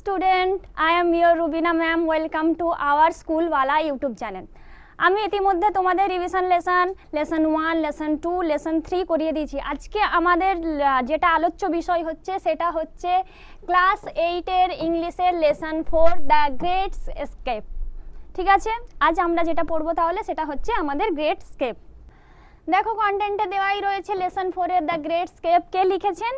student, I am your Rubina ma'am welcome to our wala YouTube channel. আমি ইতিমধ্যে তোমাদের revision lesson lesson one lesson two lesson three করিয়ে দিয়েছি। আজকে আমাদের যেটা আলোচ্য বিষয় হচ্ছে সেটা হচ্ছে ক্লাস এইটের ইংলিশের lesson four the great escape ঠিক আছে? আজ আমরা যেটা পড়ব তাহলে সেটা হচ্ছে আমাদের গ্রেট স্কেপ দেখো কন্টেন্টে দেওয়াই রয়েছে লেসন ফোরের দ্য গ্রেট স্কেপ কে লিখেছেন?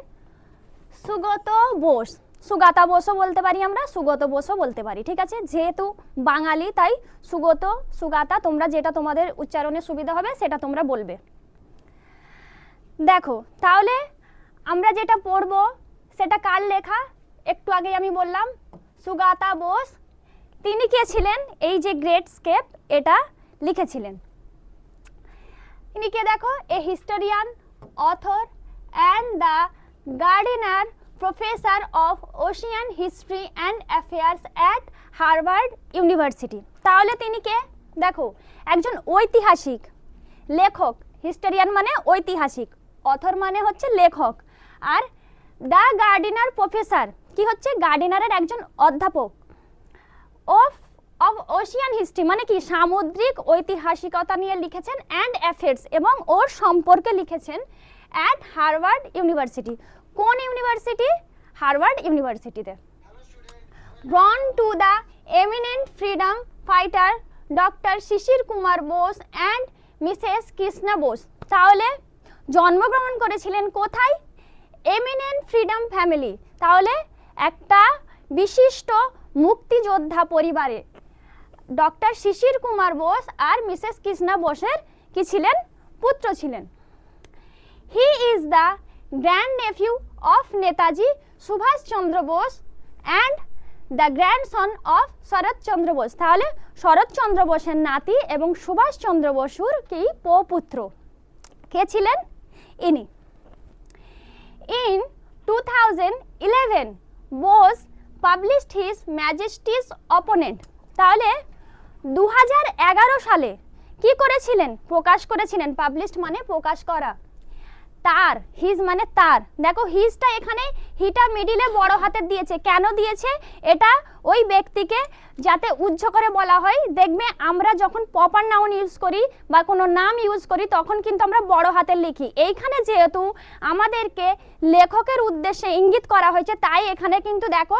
সুগত বোস। সুগাতা বোসও বলতে পারি আমরা, সুগত বোসও বলতে পারি, ঠিক আছে? যেহেতু বাঙালি, তাই সুগত, সুগাতা, তোমরা যেটা তোমাদের উচ্চারণে সুবিধা হবে, সেটা তোমরা বলবে। দেখো, তাহলে আমরা যেটা পড়ব, সেটা কার লেখা? একটু আগে আমি বললাম, সুগাতা বোস, তিনি কে ছিলেন? এই যে গ্রেট স্কেপ, এটা লিখেছিলেন। তিনি কে দেখো? A historian, author and the gardener professor of ocean history and affairs at Harvard University তাহলে তিনি কে? দেখো, একজন ঐতিহাসিক লেখক হিস্টোরিয়ান মানে ঐতিহাসিক অথর মানে হচ্ছে লেখক। আর দ্য গার্ডেনার প্রফেসর কি হচ্ছে? গার্ডেনারের একজন অধ্যাপক। অফ অফ ওশিয়ান হিস্ট্রি মানে কি? সামুদ্রিক ঐতিহাসিকতা নিয়ে লিখেছেন অ্যান্ড অ্যাফেয়ার্স এবং ওর সম্পর্কে লিখেছেন অ্যাট হার্ভার্ড ইউনিভার্সিটি কোন ইউনিভার্সিটি? হার্ভার্ড ইউনিভার্সিটিতে। Born to the eminent freedom fighter doctor Shishir Kumar Bose and Mrs Krishna Bose. তাহলে, জন্মগ্রহণ করেছিলেন কোথায়? এমিনেন্ট ফ্রিডম ফ্যামিলি তাহলে, একটা বিশিষ্ট মুক্তিযোদ্ধা পরিবারে। ডক্টর শিশির কুমার বোস আর মিসেস কৃষ্ণা বোসের কি ছিলেন? পুত্র ছিলেন। He is the grand nephew of Netaji Subhas Chandra Bose and the grandson of Sarat Chandra Bose তাহলে শরৎচন্দ্র বোসের নাতি এবং সুভাষচন্দ্র বসুর কি? পুত্র কে ছিলেন? ইনি। In 2011, Bose published his Majesty's opponent তাহলে দু হাজার এগারো সালে কি করেছিলেন? প্রকাশ করেছিলেন। পাবলিশড মানে প্রকাশ করা। তার হিজ মানে তার। দেখো হিজটা এখানে হিটা মিডিলে বড় হাতের দিয়েছে। কেন দিয়েছে? এটা ওই ব্যক্তিকে যাতে উজ্জ্ব করে বলা হয়। দেখবে, আমরা যখন প্রপার নাউন ইউজ করি বা কোনো নাম ইউজ করি, তখন কিন্তু আমরা বড় হাতের লিখি। এইখানে যেহেতু আমাদেরকে লেখকের উদ্দেশ্যে ইঙ্গিত করা হয়েছে, তাই এখানে কিন্তু দেখো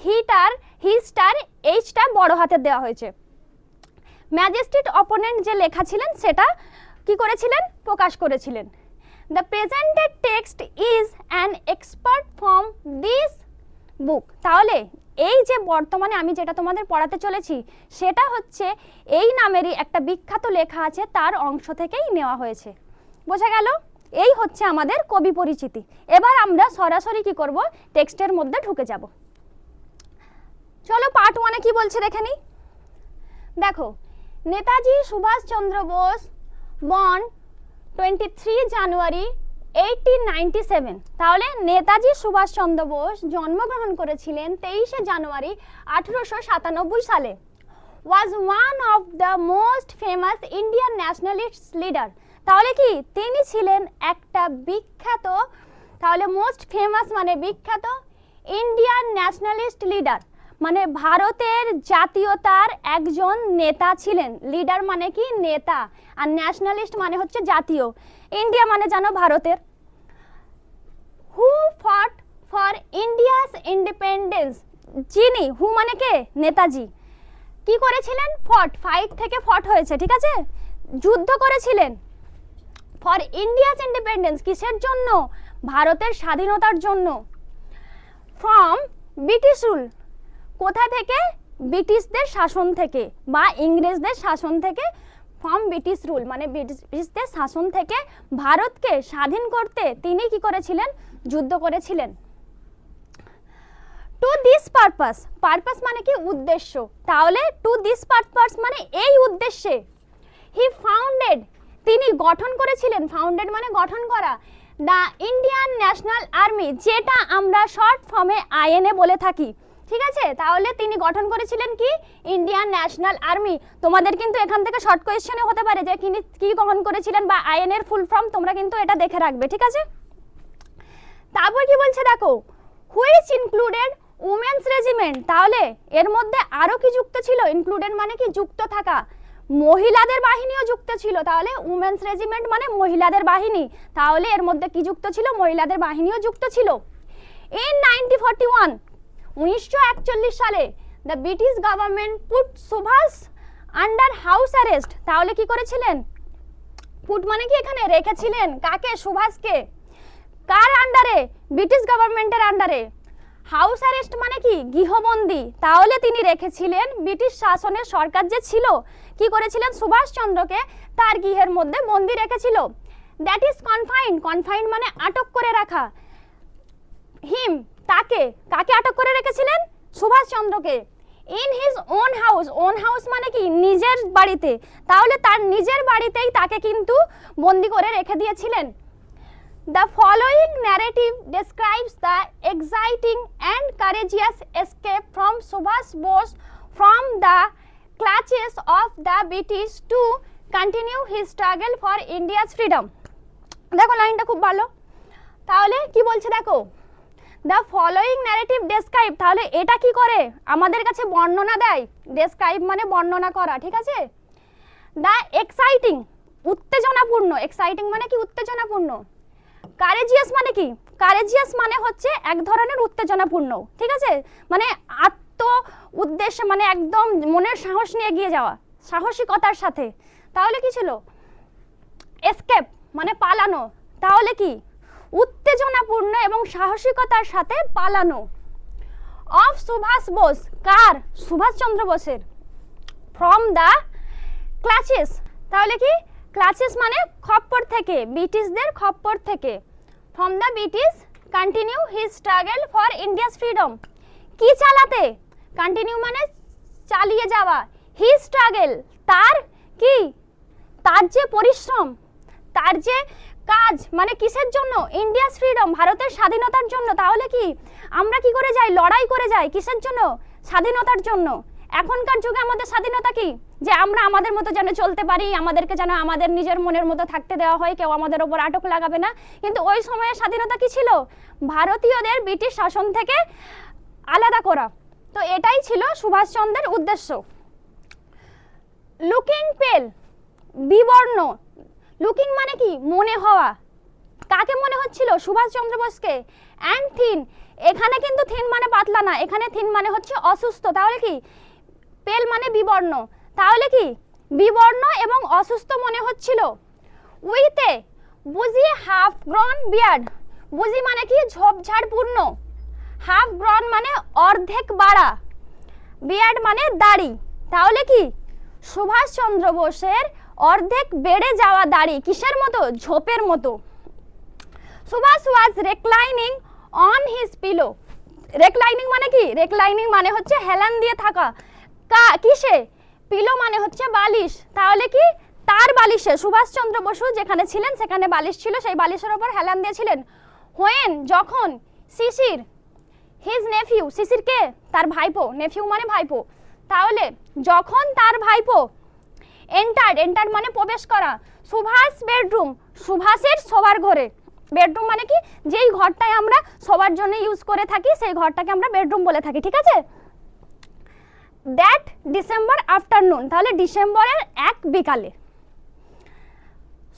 হিটার হিজটার এইচটা বড় হাতের দেওয়া হয়েছে। ম্যাজিস্ট্রেট অপোনেন্ট যে লেখা ছিলেন, সেটা কি করেছিলেন? প্রকাশ করেছিলেন। The presented text is an expert from this book তাহলে এই যে বর্তমানে আমি যেটা তোমাদের পড়াতে চলেছি, সেটা হচ্ছে এই নামেরই একটা বিখ্যাত লেখা আছে, তার অংশ থেকেই নেওয়া হয়েছে। বোঝা গেল? এই হচ্ছে আমাদের কবি পরিচিতি। এবার আমরা সরাসরি কি করব? টেক্সটের মধ্যে ঢুকে যাব। চলো পার্ট ওয়ানে কি বলছে দেখে নিই দেখো, Netaji Subhas Chandra Bose born twenty three January eighteen ninety seven তাহলে নেতাজি সুভাষচন্দ্র বোস জন্মগ্রহণ করেছিলেন তেইশে জানুয়ারি আঠেরোশো সাতানব্বই সালে। Was one of the most famous Indian nationalist leader তাহলে কি তিনি ছিলেন একটা বিখ্যাত, তাহলে মোস্ট ফেমাস মানে বিখ্যাত ইন্ডিয়ান ন্যাশনালিস্ট লিডার মানে ভারতের জাতীয়তার একজন নেতা ছিলেন। লিডার মানে কি? নেতা। আর ন্যাশনালিস্ট মানে হচ্ছে জাতীয়। ইন্ডিয়া মানে জানো ভারতের? হু ফট ফর ইন্ডিয়াস ইন্ডিপেন্ডেন্স যিনি হু মানে কে? নেতাজি। কি করেছিলেন? ফট ফাইট থেকে ফট হয়েছে, ঠিক আছে? যুদ্ধ করেছিলেন। ফর ইন্ডিয়াস ইন্ডিপেন্ডেন্স কিসের জন্য? ভারতের স্বাধীনতার জন্য। ফ্রম ব্রিটিশ রুল কোথা থেকে? ব্রিটিশদের শাসন থেকে বা ইংরেজদের শাসন থেকে ফ্রম ব্রিটিশ রুল মানে ব্রিটিশদের শাসন থেকে ভারতকে স্বাধীন করতে তিনি কি করেছিলেন? যুদ্ধ করেছিলেন। টু দিস পারপাস পারপাস মানে কি? উদ্দেশ্য। তাহলে টু দিস পারপাস মানে এই উদ্দেশ্যে হি ফাউন্ডেড তিনি গঠন করেছিলেন। ফাউন্ডেড মানে গঠন করা। দ্য ইন্ডিয়ান ন্যাশনাল আর্মি যেটা আমরা শর্ট ফর্মে আইএনএ বলে থাকি ঠিক আছে? তাহলে তিনি গঠন করেছিলেন কি? ইন্ডিয়ান ন্যাশনাল আর্মি তোমাদের কিন্তু এখান থেকে শর্ট কোয়েশ্চেনে হতে পারে যে তিনি কি গঠন করেছিলেন বা আইএনএর ফুল ফর্ম তোমরা কিন্তু এটা দেখে রাখবে, ঠিক আছে? তারপর কি বলছে দেখো হুইচ ইনক্লুডেড উমেন্স রেজিমেন্ট তাহলে এর মধ্যে আরও কি যুক্ত ছিল? ইনক্লুডেড মানে কি? যুক্ত থাকা। মহিলাদের বাহিনীও যুক্ত ছিল। তাহলে উমেন্স রেজিমেন্ট মানে মহিলাদের বাহিনী। তাহলে এর মধ্যে কি যুক্ত ছিল? মহিলাদের বাহিনীও যুক্ত ছিল। ইন নাইনটি ফর্টি ওয়ান উনিশশো একচল্লিশ সালে the British government put Subhas under house arrest তাহলে কি করেছিলেন? পুট মানে কি এখানে? রেখেছিলেন। কাকে? সুভাষকে। কার আন্ডারে ব্রিটিশ গভর্নমেন্টের আন্ডারে হাউস অ্যারেস্ট মানে কি? গৃহবন্দী। তাহলে তিনি রেখেছিলেন ব্রিটিশ শাসনের সরকার যে ছিল। কি করেছিলেন? সুভাষচন্দ্রকে তার গৃহের মধ্যে বন্দি রেখেছিল। দ্যাট ইজ কনফাইন্ড কনফাইন্ড মানে আটক করে রাখা। হিম তাকে, কাকে আটক করে রেখেছিলেন? সুভাষচন্দ্রকে। In his own house own house মানে কি? নিজের বাড়িতে। তাহলে তার নিজের বাড়িতেই তাকে কিন্তু বন্দি করে রেখে দিয়েছিলেন। The following narrative describes the exciting and courageous escape from Subhas Bose from the clutches of the British to continue his struggle for India's freedom দেখো লাইনটা খুব ভালো। তাহলে কি বলছে দেখো? দ্য ফলোয়িং ন্যারেটিভ ডেসক্রাইব তাহলে এটা কি করে? আমাদের কাছে বর্ণনা দেয়। ডেসক্রাইব মানে বর্ণনা করা, ঠিক আছে? দ্য এক্সাইটিং উত্তেজনাপূর্ণ। এক্সাইটিং মানে কি? উত্তেজনাপূর্ণ। কারেজিয়াস মানে কি? কারেজিয়াস মানে হচ্ছে এক ধরনের উত্তেজনাপূর্ণ, ঠিক আছে? মানে আত্ম উদ্দেশ্যে মানে একদম মনের সাহস নিয়ে এগিয়ে যাওয়া, সাহসিকতার সাথে। তাহলে কি ছিল? এসকেপ মানে পালানো। তাহলে কি? উত্তেজনাপূর্ণ এবং সাহসিকতার সাথে পালানো। অফ সুভাষ বোস, কার? সুভাষচন্দ্র বোসের। ফ্রম দ্য ক্লাচেস তাহলে কি? ক্লাচেস মানে খপ্পর থেকে, ব্রিটিশদের খপ্পর থেকে। From the British continue his struggle for India's freedom কি চালাতে? কন্টিনিউ মানে চালিয়ে যাওয়া। হি স্ট্রাগল তার কি? তার যে পরিশ্রম, তার যে কাজ মানে কিসের জন্য? ইন্ডিয়াস ফ্রিডম ভারতের স্বাধীনতার জন্য। তাহলে কি? আমরা কি করে যাই? লড়াই করে যাই? কিসের জন্য? স্বাধীনতার জন্য। এখনকার যুগে আমাদের স্বাধীনতা কি? যে আমরা আমাদের মতো যেন চলতে পারি, আমাদেরকে যেন আমাদের নিজের মনের মতো থাকতে দেওয়া হয়, কেউ আমাদের ওপর আটক লাগাবে না। কিন্তু ওই সময়ে স্বাধীনতা কি ছিল? ভারতীয়দের ব্রিটিশ শাসন থেকে আলাদা করা। তো এটাই ছিল সুভাষচন্দ্রের উদ্দেশ্য। লুকিং পেল বিবর্ণ লুকিং মানে কি? মনে হওয়া। কাকে মনে হচ্ছিল? সুভাষচন্দ্র বোসকে? অ্যান্ড থিন এখানে কিন্তু থিন মানে পাতলা না। এখানে থিন মানে হচ্ছে অসুস্থ। তাহলে কি? পেল মানে বিবর্ণ। তাহলে কি? বিবর্ণ এবং অসুস্থ মনে হচ্ছিল। উইতে বুঝি হাফ গ্রন বিয়ার্ড বুঝি মানে কি? ঝোপঝাড় পূর্ণ হাফ গ্রন মানে অর্ধেক বাড়া। বিয়ার্ড মানে দাড়ি। তাহলে কি? সুভাষচন্দ্র বোসের অর্ধেক বেড়ে যাওয়া দাড়ি কিসের মতো? ঝোপের মতো। Subhas was reclining on his pillow reclining মানে কি? রেকলাইনিং মানে হচ্ছে হেলান দিয়ে থাকা। কা, কিসে? পিলো মানে হচ্ছে বালিশ। তাহলে কি? তার বালিশে। সুভাষচন্দ্র বসু যেখানে ছিলেন, সেখানে বালিশ ছিল। সেই বালিশের ওপর হেলান দিয়েছিলেন। হোয়েন যখন, শিশির হিজ নেফিউ শিশির কে? তার ভাইপো। নেফিউ মানে ভাইপো। তাহলে, যখন তার ভাইপো এন্টার এন্টার মানে প্রবেশ করা। সুভাষ বেডরুম সুভাষের শোবার ঘরে। বেডরুম মানে কি? যেই ঘরটায় আমরা সবার জন্য ইউজ করে থাকি, সেই ঘরটাকে আমরা বেডরুম বলে থাকি, ঠিক আছে? দ্যাট ডিসেম্বর আফটারনুন তাহলে ডিসেম্বরের এক বিকালে।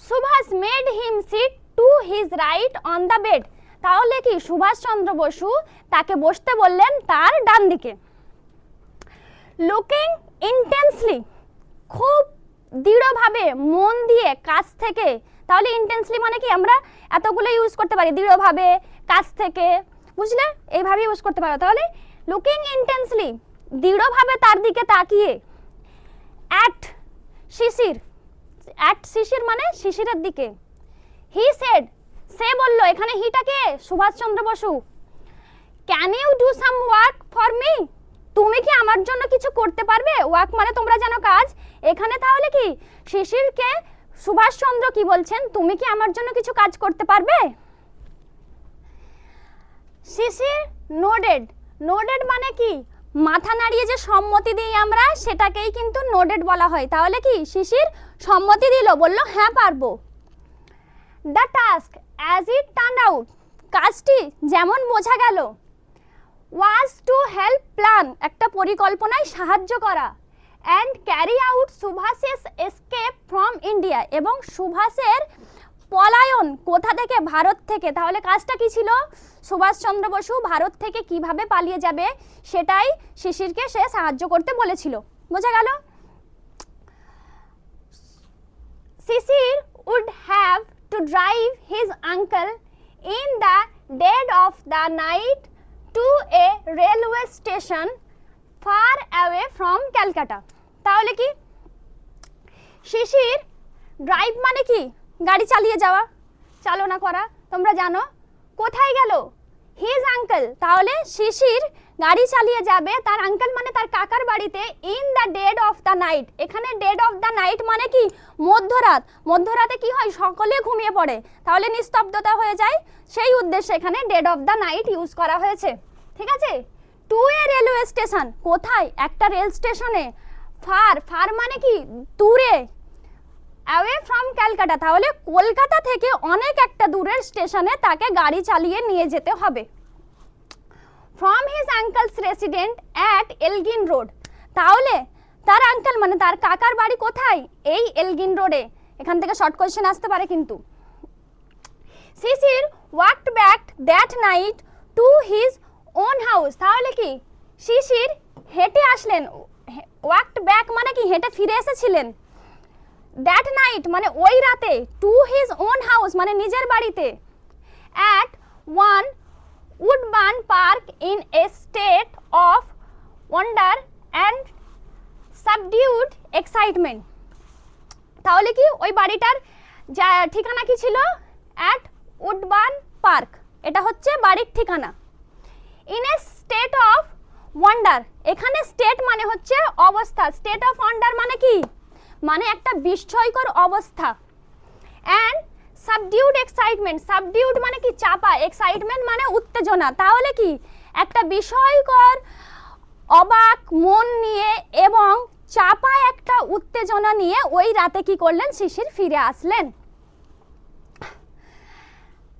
Subhas made him sit to his right on the bed তাহলে কি? সুভাষচন্দ্র বসু তাকে বসতে বললেন তার ডান দিকে। লুকিং ইন্টেন্সলি খুব দৃঢ়ভাবে মন দিয়ে কাছ থেকে, তাহলে ইন্টেন্সলি মানে কি আমরা এতগুলো ইউজ করতে পারি, দৃঢ়ভাবে কাছ থেকে, বুঝলে? এইভাবে ইউজ করতে পারো। তাহলে লুকিং ইন্টেন্সলি দৃঢ়ভাবে তার দিকে তাকিয়ে অ্যাট শিশির অ্যাট শিশির মানে শিশিরের দিকে। হি সেড সে বলল, এখানে হিটাকে Subhas Chandra Basu. Can you do some work for me তুমি কি আমার জন্য কিছু করতে পারবে? ওয়ার্ক মানে তোমরা জানো কাজ? এখানে তাহলে কি? শিশিরকে সুভাষচন্দ্র কি বলছেন? তুমি কি আমার জন্য কিছু কাজ করতে পারবে? শিশির নোডেড নোডেড মানে কি? মাথা নাড়িয়ে যে সম্মতি দিই আমরা, সেটাকেই কিন্তু নোডেড বলা হয়। তাহলে কি? শিশির সম্মতি দিল, বলল হ্যাঁ পারব। The task as it turn out কাজটি যেমন বোঝা গেল ওয়াজ টু হেল্প প্ল্যান একটা পরিকল্পনায় সাহায্য করা। And carry out Subhas's escape from India এবং সুভাষের পলায়ন কোথা থেকে? ভারত থেকে। তাহলে কাজটা কি ছিল? সুভাষচন্দ্র বসু ভারত থেকে কীভাবে পালিয়ে যাবে? সেটাই শিশিরকে সে সাহায্য করতে বলেছিল। বোঝা গেল? Shishir would have to drive his uncle in the dead of the night to a railway station far away from Calcutta তাহলে কি? শিশির ড্রাইভ মানে কি? গাড়ি চালিয়ে যাওয়া। চালনা করা। তোমরা জানো, কোথায় গেল? হিজ আঙ্কেল তাহলে শিশির গাড়ি চালিয়ে যাবে, তার আঙ্কেল মানে তার কাকার বাড়িতে in the dead of the night এখানে ডেড অফ দ্য নাইট মানে কি? মধ্যরাত। মধ্যরাতে কি হয়? সকলে ঘুমিয়ে পড়ে। তাহলে নিস্তব্ধতা হয়ে যায়। সেই উদ্দেশ্যে এখানে dead of the night use করা হয়েছে। ঠিক আছে? টু এ রেলওয়ে স্টেশন কোথায়? একটা রেল স্টেশনে ফার ফার মানে কি? দূরে। Away from Calcutta. তাহলে কলকাতা থেকে অনেক একটা দূরের স্টেশনে তাকে গাড়ি চালিয়ে নিয়ে যেতে হবে। From his uncle's resident at Elgin road তাহলে তার আঙ্কেল মানে তার কাকার বাড়ি কোথায়? এই এলগিন রোডে এখান থেকে শর্ট কোয়েশ্চেন আসতে পারে কিন্তু। Shishir walked back that night to his own house তাহলে কি? শিশির হেঁটে আসলেন। ওয়াকড ব্যাক মানে কি? হেঁটে ফিরে এসেছিলেন। দ্যাট নাইট মানে ওই রাতে টু হিজ ওন হাউস মানে নিজের বাড়িতে। At one Woodburn park in a state of wonder and subdued excitement তাহলে কি ওই বাড়িটার ঠিকানা কি ছিল? অ্যাট উডবার্ন পার্ক এটা হচ্ছে বাড়ির ঠিকানা। In a state of wonder এখানে স্টেট মানে হচ্ছে অবস্থা। স্টেট অফ ওয়ান্ডার মানে কি? মানে একটা বিস্ময়কর অবস্থা। অ্যান্ড সাবডিউড এক্সাইটমেন্ট সাবডিউড মানে কি? চাপা। এক্সাইটমেন্ট মানে উত্তেজনা। তাহলে কি? একটা বিষয়কর অবাক মন নিয়ে এবং চাপা একটা উত্তেজনা নিয়ে ওই রাতে কি করলেন? শিশির ফিরে আসলেন।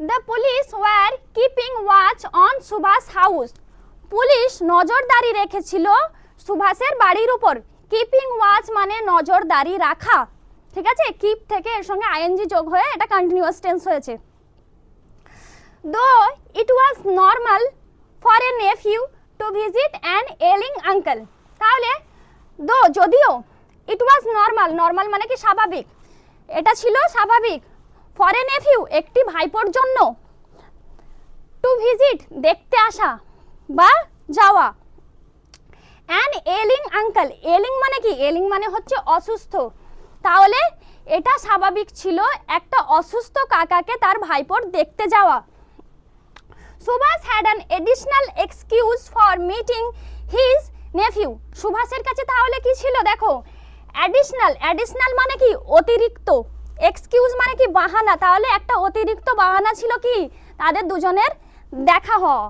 The police were keeping watch on Subhas house police নজরদারি রেখেছিল সুভাষের বাড়ির উপর। কিপিং ওয়াচ মানে নজরদারি রাখা। ঠিক আছে? কিপ থেকে এর সঙ্গে আইএনজি যোগ হয়ে এটা কন্টিনিউয়াস টেন্স হয়েছে। Though it was normal for a nephew to visit an ailing uncle তাহলে দো যদিও ইট ওয়াজ নর্মাল নর্মাল মানে কি স্বাভাবিক? এটা ছিল স্বাভাবিক। ফর এ নেফিউ একটি ভাইপোর জন্য টু ভিজিট দেখতে আসা বা যাওয়া। অ্যান এলিং আঙ্কেল এলিং মানে কি? এলিং মানে হচ্ছে অসুস্থ। তাহলে এটা স্বাভাবিক ছিল একটা অসুস্থ কাকাকে তার ভাইপোর দেখতে যাওয়া। Subhas had an additional excuse for meeting his nephew সুভাষের কাছে তাহলে কি ছিল দেখো? অ্যাডিশনাল অ্যাডিশনাল মানে কি? অতিরিক্ত। এক্সকিউজ মানে কি? বাহানা। তাহলে একটা অতিরিক্ত বাহানা ছিল কি? তাদের দুজনের দেখা হওয়া।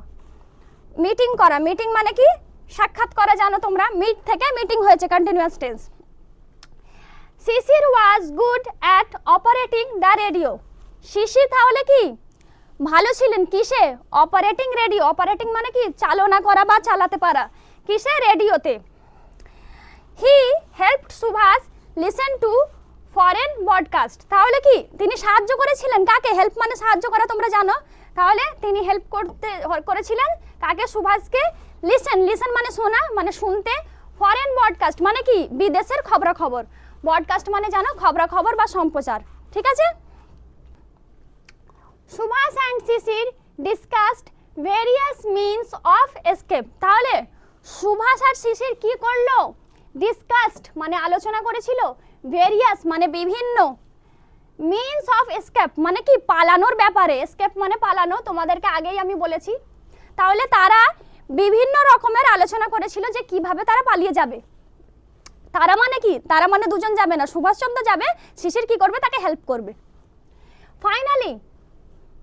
মিটিং করা। মিটিং মানে কি? সাক্ষাৎ করা জানো তোমরা। মিট থেকে মিটিং হয়েছে continuous tense Shishir was good at operating the radio Shishir তাহলে কি? ভালো ছিলেন কিসে? অপারেটিং রেডিও অপারেটিং মানে কি? চালনা করা বা চালাতে পারা। কিসে? রেডিওতে। He help Subhas listen to foreign broadcast তাহলে কি? তিনি সাহায্য করেছিলেন? কাকে? হেল্প মানে সাহায্য করা, তোমরা জানো? তাহলে তিনি হেল্প করতে, করেছিলেন কাকে? সুভাষকে। লিসেন লিসেন মানে শোনা মানে শুনতে। ফরেন ব্রডকাস্ট মানে কি? বিদেশের খবরাখবর। ব্রডকাস্ট মানে জানো, খবরাখবর বা সম্প্রচার, ঠিক আছে? Subhas and Shishir discussed various means of escape তাহলে, সুভাষ আর শিশির কি করল? ডিসকাসড মানে আলোচনা করেছিল ভেরিয়াস মানে বিভিন্ন মিনস অফ এসকেপ মানে কি, পালানোর ব্যাপারে। এসকেপ মানে পালানো, তোমাদেরকে আগেই আমি বলেছি। তাহলে তারা বিভিন্ন রকমের আলোচনা করেছিল যে কীভাবে তারা পালিয়ে যাবে। তারা মানে কি? তারা মানে দুজন যাবে না। সুভাষচন্দ্র যাবে, শিশির কি করবে? তাকে হেল্প করবে। ফাইনালি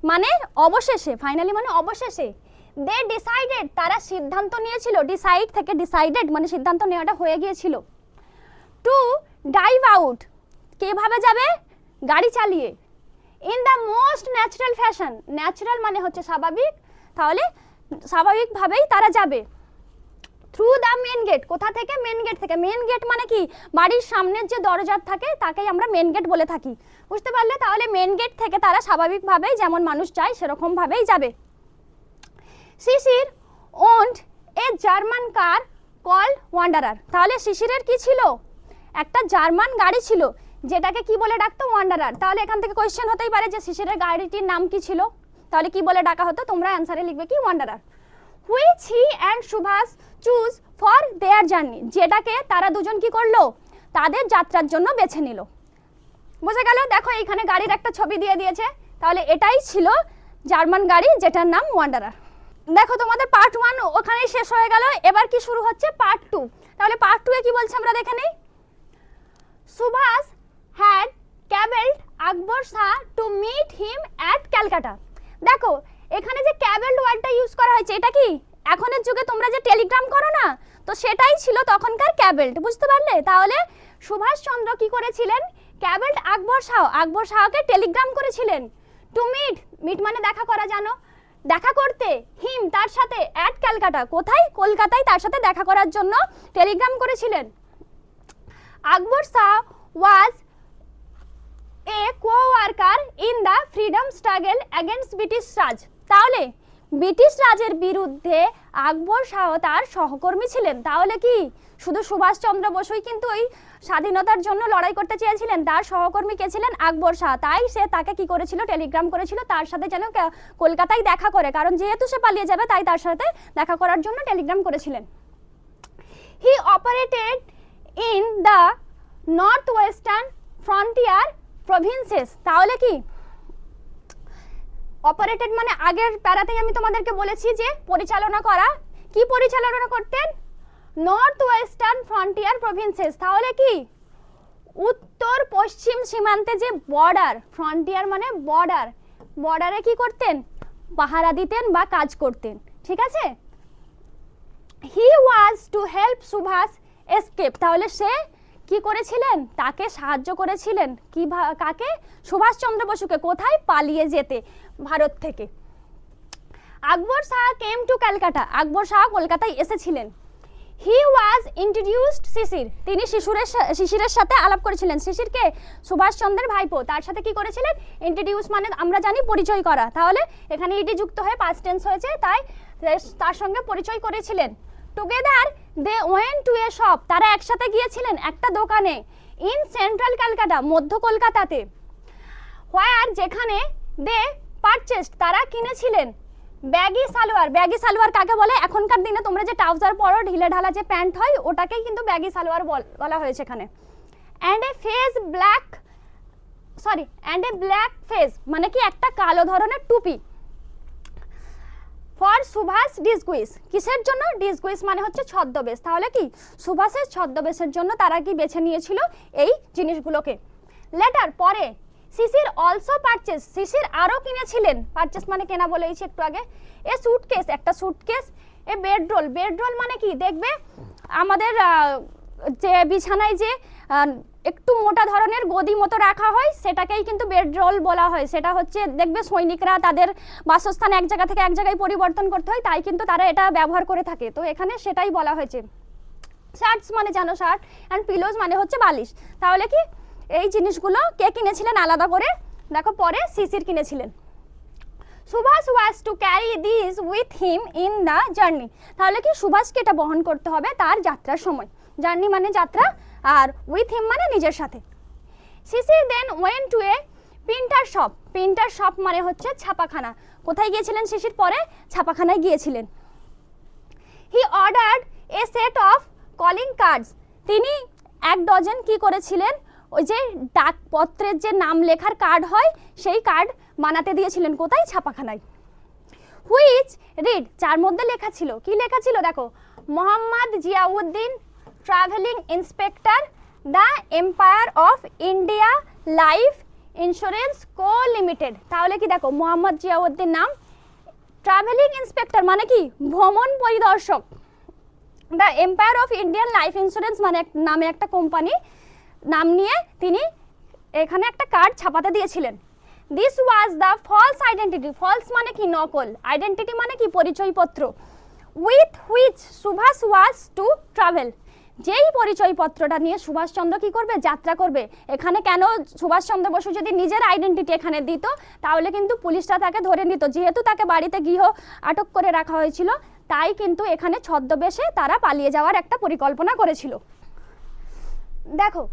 মানে অবশেষে ফাইনালি মানে অবশেষে দে ডিসাইডেড তারা সিদ্ধান্ত নিয়েছিল ডিসাইড থেকে ডিসাইডেড মানে সিদ্ধান্ত নেওয়াটা হয়ে গিয়েছিল। টু ডাইভ আউট কেভাবে যাবে? গাড়ি চালিয়ে। In the most natural fashion natural মানে হচ্ছে স্বাভাবিক, তাহলে স্বাভাবিকভাবেই তারা যাবে। থ্রু দ্য মেন গেট কোথা থেকে? মেন গেট থেকে। মেন গেট মানে কি? বাড়ির সামনের যে দরজা থাকে, তাকেই আমরা মেন গেট বলে থাকি। বুঝতে পারলে? তাহলে মেন গেট থেকে তারা স্বাভাবিকভাবেই যেমন মানুষ চায়, সেরকমভাবেই যাবে। Shishir owned a German car call Wanderer তাহলে শিশিরের কি ছিল? একটা জার্মান গাড়ি ছিল, যেটাকে কি বলে ডাকতো? ওয়ান্ডারার তাহলে এখান থেকে কোয়েশ্চেন হতেই পারে যে শিশিরের গাড়িটির নাম কি ছিল? তাহলে কি বলে ডাকা হতো? তোমরা অ্যান্সারে লিখবে কি? Wanderer which he and Subhas choose for their journey যেটাকে তারা দুজন কি করল? তাদের যাত্রার জন্য বেছে নিল। বোঝা গেল? দেখো, এইখানে গাড়ির একটা ছবি দিয়ে দিয়েছে। তাহলে এটাই ছিল জার্মান গাড়ি, যেটার নাম ওয়ান্ডারার দেখো, তোমাদের পার্ট ওয়ান ওখানেই শেষ হয়ে গেল। এবার কি শুরু হচ্ছে? পার্ট টু তাহলে পার্ট টু এ কি বলছে আমরা দেখে নেই? Subhas had cabled Akbar Shah to meet him at Calcutta দেখো, এখানে যে ক্যাবেল্ড ওয়ার্ডটা ইউজ করা হয়েছে, এটা কি? এখনের যুগে তোমরা যে টেলিগ্রাম করো না, তো সেটাই ছিল তখনকার ক্যাবেল্ড বুঝতে পারলে? তাহলে সুভাষচন্দ্র কি করেছিলেন? ক্যাবেল্ড আকবর শাহ, আকবর শাহকে টেলিগ্রাম করেছিলেন। টু মিট মিট মানে দেখা করা, জানো? দেখা করতে, হিম তার সাথে অ্যাট ক্যালকাটা, কোথায়? কলকাতায় তার সাথে দেখা করার জন্য টেলিগ্রাম করেছিলেন। Akbar Shah was a coworker in the freedom struggle against British Raj তাহলে ব্রিটিশ রাজের বিরুদ্ধে আকবর শাহ তার সহকর্মী ছিলেন। তাহলে কি? শুধু সুভাষচন্দ্র বসুই কিন্তু ওই স্বাধীনতার জন্য লড়াই করতে চেয়েছিলেন। তার সহকর্মী কে ছিলেন আকবর শাহ। তাই সে তাকে কি করেছিল? টেলিগ্রাম করেছিল। তার সাথে যেন কলকাতায় দেখা করে। কারণ যেহেতু সে পালিয়ে যাবে, তাই তার সাথে দেখা করার জন্য টেলিগ্রাম করেছিলেন। He operated in the north western frontier provinces তাহলে কি? অপারেটেড মানে আগের প্যারাতেই আমি তোমাদেরকে বলেছি যে পরিচালনা করা। কি পরিচালনা করতেন? নর্থ ওয়েস্টার্ন ফ্রন্টিয়ার প্রভিন্সেস তাহলে কি? উত্তর, পশ্চিম সীমান্তে যে বর্ডার ফ্রন্টিয়ার মানে বর্ডার বর্ডারে কি করতেন? পাহারা দিতেন বা কাজ করতেন। ঠিক আছে? He was to help Subhas escape তাহলে সে কি করেছিলেন? তাকে সাহায্য করেছিলেন? কি কাকে? সুভাষচন্দ্র বসুকে কোথায় পালিয়ে যেতে ভারত থেকে? Akbar Shah came to Calcutta. Akbar Shah কলকাতায় এসেছিলেন। He was introduced Shishir. তিনি শিশুরের শিশিরের সাথে আলাপ করেছিলেন। শিশিরকে সুভাষচন্দ্রের ভাইপো, তার সাথে কি করেছিলেন? ইন্ট্রোডিউস মানে আমরা জানি পরিচয় করা। তাহলে এখানে ইডি যুক্ত হয়ে পাস্ট টেন্স হয়েছে, তাই তার সঙ্গে পরিচয় করেছিলেন। Together they went to a shop তারা একসাথে গিয়েছিলেন একটা দোকানে ইন সেন্ট্রাল ক্যালকাটা মধ্য কলকাতাতে। হোয়ার যেখানে দে পারচেস্ট তারা কিনেছিলেন। ব্যাগি সালোয়ার। ব্যাগি সালোয়ার কাকে বলে? এখনকার দিনে তোমরা যে ট্রাউজার পরো, ঢিলে ঢালা যে প্যান্ট হয়, ওটাকেই কিন্তু ব্যাগি সালোয়ার বলা হয়েছে এখানে। And a fez black sorry and a black fez মানে কি একটা কালো ধরনের টুপি। ফর সুভাষ ডিসগুইস কিসের জন্য? ডিসগুইস মানে হচ্ছে ছদ্মবেশ। তাহলে কি? সুভাষের ছদ্মবেশের জন্য তারা কি বেছে নিয়েছিল এই জিনিসগুলোকে? লেটার পরে। শিশির অলসো পারচেস শিশির আরও কিনেছিলেন। পারচেস মানে কেনা বলেছি একটু আগে। এ সুটকেস একটা সুটকেস এ বেডরোল বেডরোল মানে কি? দেখবে আমাদের যে বিছানায় যে একটু মোটা ধরনের গদি মতো রাখা হয়, সেটাকেই কিন্তু বেড রোল বলা হয়। সেটা হচ্ছে, দেখবে সৈনিকরা তাদের বাসস্থান এক জায়গা থেকে এক জায়গায় পরিবর্তন করতে হয়, তাই কিন্তু তারা এটা ব্যবহার করে থাকে। তো এখানে সেটাই বলা হয়েছে। শার্টস মানে জানো শার্ট অ্যান্ড পিলোজ মানে হচ্ছে বালিশ। তাহলে কি? এই জিনিসগুলো কে কিনেছিলেন? আলাদা করে। দেখো, পরে শিশির কিনেছিলেন। Subhas was to carry this with him in the journey তাহলে কি সুভাষকে এটা বহন করতে হবে তার যাত্রার সময়। জার্নি মানে যাত্রা আর উইথ হিম মানে নিজের সাথে। Shishir then went to a printer shop printer shop মানে হচ্ছে ছাপাখানা। কোথায় গিয়েছিলেন শিশির? পরে ছাপাখানায় গিয়েছিলেন। He ordered a set of calling cards তিনি এক ডজন কি করেছিলেন? ওই যে ডাকপত্রের যে নাম লেখার কার্ড হয়, সেই কার্ড বানাতে দিয়েছিলেন কোথায়? ছাপাখানায়। হুইচ রিড যার মধ্যে লেখা ছিল। কি লেখা ছিল? দেখো, Mohammad Ziauddin travelling inspector the empire of India life insurance co limited তাহলে কি দেখো, মোহাম্মদ জিয়াউদ্দিন নাম। ট্রাভেলিং ইন্সপেক্টর মানে কি? ভ্রমণ পরিদর্শক। The empire of Indian life insurance মানে নামে একটা কোম্পানি নাম নিয়ে তিনি এখানে একটা কার্ড ছাপাতে দিয়েছিলেন। This was the false identity false মানে কি? নকল। আইডেন্টিটি মানে কি? পরিচয়পত্র। With which Subhas was to travel যেই পরিচয়পত্রটা নিয়ে সুভাষচন্দ্র কি করবে? যাত্রা করবে। এখানে কেন সুভাষচন্দ্র বসু যদি নিজের আইডেন্টিটি এখানে দিত, তাহলে কিন্তু পুলিশরা তাকে ধরে নিত। যেহেতু তাকে বাড়িতে গৃহ আটক করে রাখা হয়েছিল, তাই কিন্তু এখানে ছদ্মবেশে তারা পালিয়ে যাওয়ার একটা পরিকল্পনা করেছিল। দেখো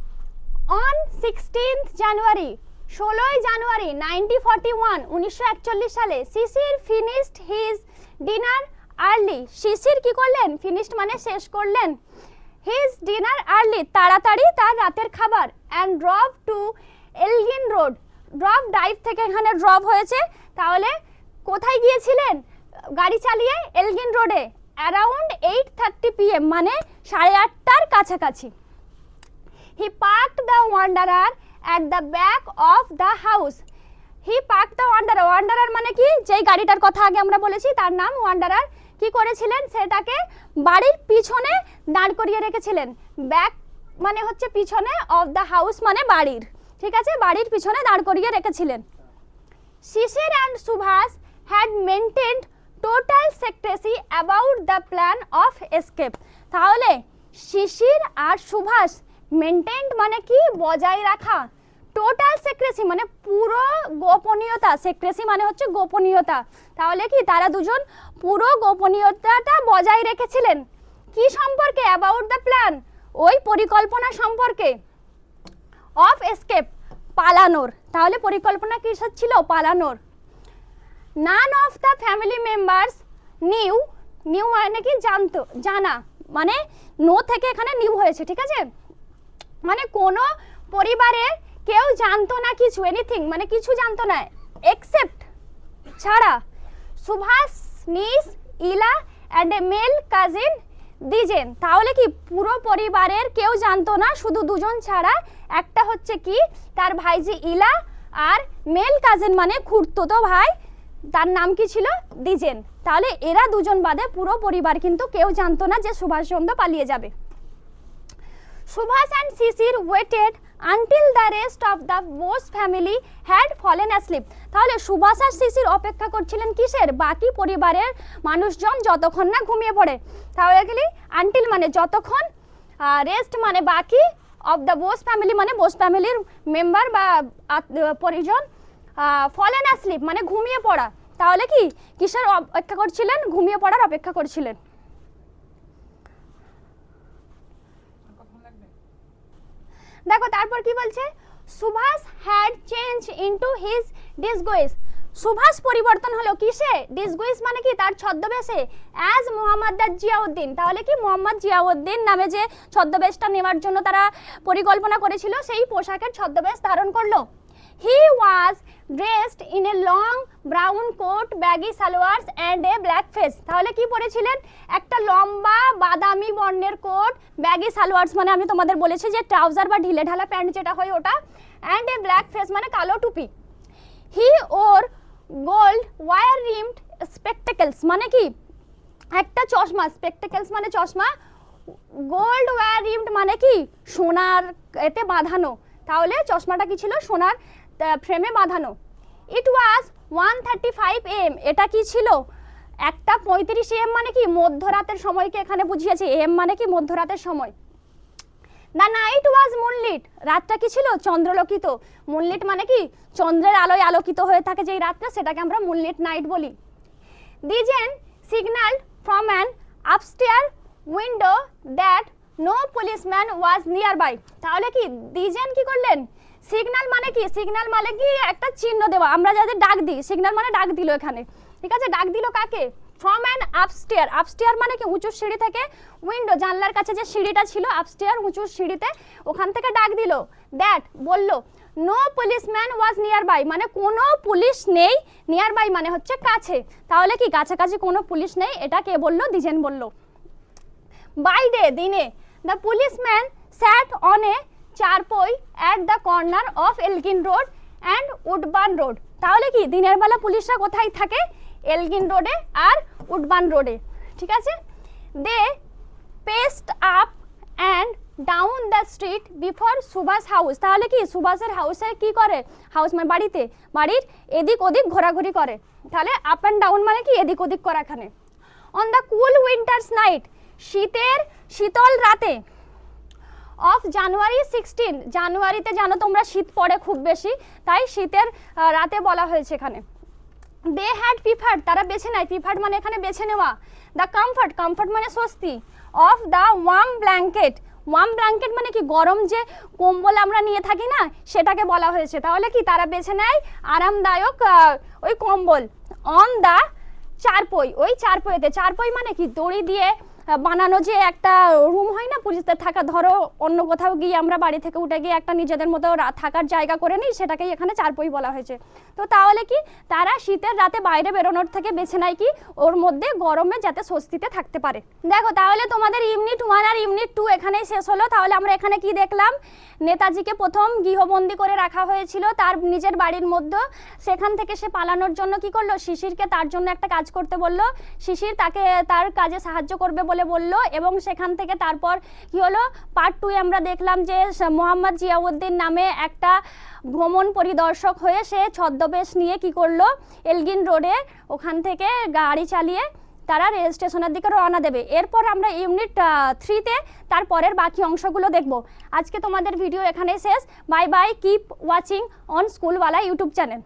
অন সিক্সটিন্থ জানুয়ারি ষোলোই জানুয়ারি নাইনটিন ফর্টি ওয়ান উনিশশো একচল্লিশ সালে Shishir finished his dinner early Shishir কি করলেন? ফিনিশড মানে শেষ করলেন। হিজ ডিনার আর্লি তাড়াতাড়ি তার রাতের খাবার and drove to Elgin road drove drive থেকে এখানে ড্রপ হয়েছে। তাহলে কোথায় গিয়েছিলেন? গাড়ি চালিয়ে এলগিন রোডে অ্যারাউন্ড এইট থার্টি পিএম মানে সাড়ে আটটার কাছাকাছি। He parked the wanderer at the back of the house he park the wanderer wanderer মানে কি? যেই গাড়িটার কথা আগে আমরা বলেছি, তার নাম ওয়ান্ডারার কি করেছিলেন? সেটাকে বাড়ির পিছনে দাঁড় করিয়ে রেখেছিলেন। ব্যাক মানে হচ্ছে পিছনে অফ দ্য হাউস মানে বাড়ির। ঠিক আছে? বাড়ির পিছনে দাঁড় করিয়ে রেখেছিলেন। Shishir and Subhas had maintained total secrecy about the plan of escape তাহলে শিশির আর সুভাষ মেনটেন্ড মানে কি? বজায় রাখা। টোটাল সেক্রেসি মানে পুরো গোপনীয়তা সেক্রেসি মানে হচ্ছে গোপনীয়তা। তাহলে কি তারা দুজন পুরো গোপনীয়তাটা বজায় রেখেছিলেন? কি সম্পর্কে? অ্যাবাউট দ্য প্ল্যান ওই পরিকল্পনা সম্পর্কে। অফ এসকেপ পালানোর। তাহলে পরিকল্পনা কিসের ছিল? পালানোর। None of the family members knew knew মানে কি জানতো, জানা। মানে নো থেকে এখানে নিউ হয়েছে, ঠিক আছে? মানে কোনো পরিবারের কেউ জানতো না কিছু এনিথিং মানে কিছু জানতো না এক্সেপ্ট ছাড়া Subhas niece Ila and a male cousin Dwijen. তাহলে কি পুরো পরিবারের কেউ জানতো না? শুধু দুজন ছাড়া? একটা হচ্ছে কি? তার ভাইজি ইলা আর মেল কাজিন মানে খুঁড়তো ভাই। তার নাম কি ছিল? দিজেন। তাহলে এরা দুজন বাদে পুরো পরিবার কিন্তু কেউ জানতো না যে সুভাষচন্দ্র পালিয়ে যাবে। Subhas and Shishir waited until the rest of the Bose family had fallen asleep তাহলে সুভাষ শিশির অপেক্ষা করছিলেন কিসের? বাকি পরিবারের মানুষজন যতক্ষণ না ঘুমিয়ে পড়ে। তাহলে গেলি আনটিল মানে যতক্ষণ রেস্ট মানে বাকি অফ দ্য বোস ফ্যামিলি মানে বোস ফ্যামিলির মেম্বার বা পরিজন ফলেন অ্যাসলিপ মানে ঘুমিয়ে পড়া। তাহলে কি? কিসের অপেক্ষা করছিলেন? ঘুমিয়ে পড়ার অপেক্ষা করছিলেন। দেখো, তারপর কি বলছে? Subhas had change into his disguise Subhas পরিবর্তন হলো কিসে? ডিসগুইস মানে কি? তার ছদ্মবেশে। অ্যাজ মোহাম্মদ জিয়াউদ্দিন তাহলে কি মোহাম্মদ জিয়াউদ্দিন নামে যে ছদ্মবেশটা নেওয়ার জন্য তারা পরিকল্পনা করেছিল, সেই পোশাকের ছদ্মবেশ ধারণ করল। He was dressed in a long brown coat baggy salwars and a black fez তাহলে কি পরেছিলেন? একটা লম্বা বাদামি বর্ণের কোট ব্যাগি সালোয়ার্স মানে আমি তোমাদের বলেছি যে ট্রাউজার বা ঢিলে ঢালা প্যান্ট যেটা হয় ওটা অ্যান্ড এ ব্ল্যাক ফেস মানে কালো টুপি। He wore gold wire rimmed spectacles মানে কি? একটা চশমা স্পেকটেকলস মানে চশমা গোল্ড ওয়ার রিমড মানে কি? সোনার এতে বাঁধানো। তাহলে চশমাটা কি ছিল? সোনার ফ্রেমে বাঁধানো। It was one thirty five am এটা কি ছিল? একটা পঁয়ত্রিশ এম মানে কি? মধ্যরাতের সময়কে এখানে বুঝিয়েছে। এম মানে কি? মধ্যরাতের সময়। দ্য নাইট ওয়াজ মুনলিট রাতটা কি ছিল? চন্দ্রলোকিত। মুনলিট মানে কি? চন্দ্রের আলোয় আলোকিত হয়ে থাকে যেই রাতটা, সেটাকে আমরা মুনলিট নাইট বলি। Dwijen signal from an upstair window that no policeman was near by তাহলে কি? দিজেন কি করলেন? সিগন্যাল মানে কি? সিগন্যাল মানে কি? একটা চিহ্ন দেওয়া। আমরা যাদের ডাক দিই সিগন্যাল মানে ডাক দিল এখানে। ঠিক আছে? ডাক দিল কাকে? ফ্রম অ্যান আপস্টেয়ার আপস্টেয়ার মানে কি? উঁচু সিঁড়ি থেকে উইন্ডো জানলার কাছে যে সিঁড়িটা ছিল আপস্টেয়ার উঁচু সিঁড়িতে ওখান থেকে ডাক দিল। দ্যাট বলল no policeman was near by মানে কোনো পুলিশ নেই নিয়ার বাই মানে হচ্ছে কাছে। তাহলে কি কাছাকাছি কোনো পুলিশ নেই? এটা কে বলল? দিজেন বলল। বাই ডে দিনে the policeman sat on a charpai at the corner of Elgin road and Woodburn road তাহলে কি, দিনের বেলা পুলিশরা কোথায় থাকে? এলগিন রোডে আর উডবান রোডে ঠিক আছে? They paced up and down the street before Subhas house তাহলে কি সুভাষের হাউসে কি করে? হাউস মানে বাড়িতে। বাড়ির এদিক ওদিক ঘোরাঘুরি করে। তাহলে আপ অ্যান্ড ডাউন মানে কি, এদিক ওদিক করা এখানে on the cool winter's night শীতের শীতল রাতে অফ জানুয়ারি সিক্সটিন জানুয়ারিতে জানো তোমরা শীত পড়ে খুব বেশি, তাই শীতের রাতে বলা হয়েছে এখানে। দে হ্যাড প্রিফার্ড তারা বেছে নেয়। প্রিফার্ড মানে এখানে বেছে নেওয়া। দ্য কমফর্ট কমফর্ট মানে স্বস্তি। Of the warm blanket warm blanket মানে কি? গরম যে কম্বল আমরা নিয়ে থাকি না, সেটাকে বলা হয়েছে। তাহলে কি? তারা বেছে নেয় আরামদায়ক ওই কম্বল। অন দ্য চারপই, ওই চারপইতে। চারপই মানে কি? দড়ি দিয়ে বানানো যে একটা রুম হয় না পুলিশদের থাকা, ধরো অন্য কোথাও গিয়ে আমরা বাড়ি থেকে উঠে গিয়ে একটা নিজেদের মতো থাকার জায়গা করে নিই, সেটাকেই এখানে চারপই বলা হয়েছে। তো তাহলে কি তারা শীতের রাতে বাইরে বেরোনোর থেকে বেছে নেয় কি? ওর মধ্যে গরমে যাতে স্বস্তিতে থাকতে পারে। দেখো, তাহলে তোমাদের ইউনিট ওয়ান আর ইউনিট টু এখানেই শেষ হলো। তাহলে আমরা এখানে কি দেখলাম? নেতাজিকে প্রথম গৃহবন্দী করে রাখা হয়েছিল। তার নিজের বাড়ির মধ্যে। সেখান থেকে সে পালানোর জন্য কি করল? শিশিরকে তার জন্য একটা কাজ করতে বলল। শিশির তাকে, তার কাজে সাহায্য করবে বলে বলল এবং সেখান থেকে তারপর কি হলো? পার্ট টু আমরা দেখলাম যে মোহাম্মদ জিয়াউদ্দিন নামে একটা ভ্রমণ পরিদর্শক হয়ে সে ছদ্মবেশ নিয়ে কি করল? এলগিন রোডে ওখান থেকে গাড়ি চালিয়ে তারা রেল স্টেশনের দিকে রওনা দেবে। এরপর আমরা ইউনিট থ্রিতে তার পরের বাকি অংশগুলো দেখব। আজকে তোমাদের ভিডিও এখানেই শেষ। Bye bye keep watching on স্কুলওয়ালা YouTube channel